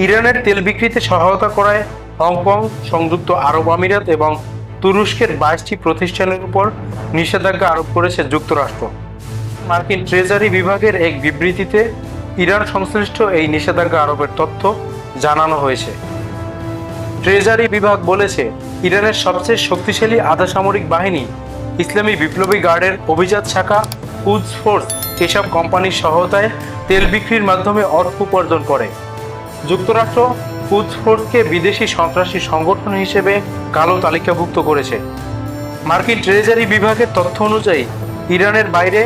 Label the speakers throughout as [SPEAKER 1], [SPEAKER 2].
[SPEAKER 1] ইরানের তেল বিক্রিতে সহায়তা করায় হংকং, সংযুক্ত আরব আমিরাত এবং তুরস্কের বাইশটি প্রতিষ্ঠানের উপর নিষেধাজ্ঞা আরোপ করেছে যুক্তরাষ্ট্র। মার্কিন ট্রেজারি বিভাগের এক বিবৃতিতে ইরান সংশ্লিষ্ট এই নিষেধাজ্ঞা আরোপের তথ্য জানানো হয়েছে। ট্রেজারি বিভাগ বলেছে, ইরানের সবচেয়ে শক্তিশালী আধা সামরিক বাহিনী ইসলামী বিপ্লবী গার্ডের অভিজাত শাখা কুদস ফোর্স এসব কোম্পানির সহায়তায় তেল বিক্রির মাধ্যমে অর্থ উপার্জন করে। যুক্তরাষ্ট্র কুদস বিদেশি সন্ত্রাসী সংগঠন হিসেবে কালো তালিকাভুক্ত করেছে। মার্কিন ট্রেজারি বিভাগের তথ্য অনুযায়ী, ইরানের বাইরে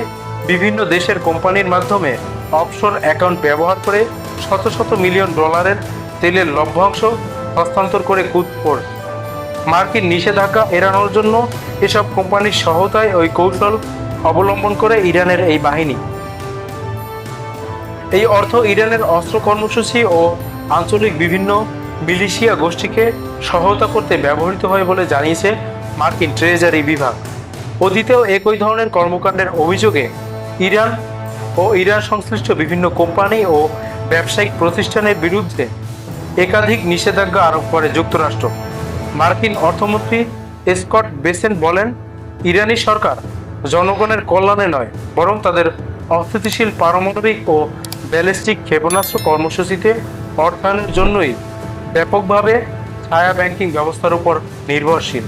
[SPEAKER 1] বিভিন্ন দেশের কোম্পানির মাধ্যমে অফশোর অ্যাকাউন্ট ব্যবহার করে শত শত মিলিয়ন ডলারের তেলের লভ্যাংশ হস্তান্তর করে কুদফোর্স মার্কিন নিষেধাজ্ঞা এড়ানোর জন্য এসব কোম্পানির সহায়তায় ওই কৌশল অবলম্বন করে ইরানের এই বাহিনী। এই অর্থ ইরানের অস্ত্র কর্মসূচি ও আঞ্চলিক বিভিন্ন মিলিশিয়া গোষ্ঠীকে সহায়তা করতে ব্যবহৃত হয় বলে জানিয়েছে মার্কিন ট্রেজারি বিভাগ। অতীতেও একই ধরনের কর্মকাণ্ডের অভিযোগে ইরান ও ইরান সংশ্লিষ্ট বিভিন্ন কোম্পানি ও ব্যবসায়িক প্রতিষ্ঠানের বিরুদ্ধে একাধিক নিষেধাজ্ঞা আরোপ করে যুক্তরাষ্ট্র। মার্কিন অর্থমন্ত্রী স্কট বেসেন বলেন, ইরানি সরকার জনগণের কল্যাণে নয়, বরং তাদের অস্থিতিশীল পারমাণবিক ও ব্যালিস্টিক ক্ষেপণাস্ত্র কর্মসূচিতে অর্থায়নের জন্যই ব্যাপকভাবে ছায়া ব্যাংকিং ব্যবস্থার উপর নির্ভরশীল।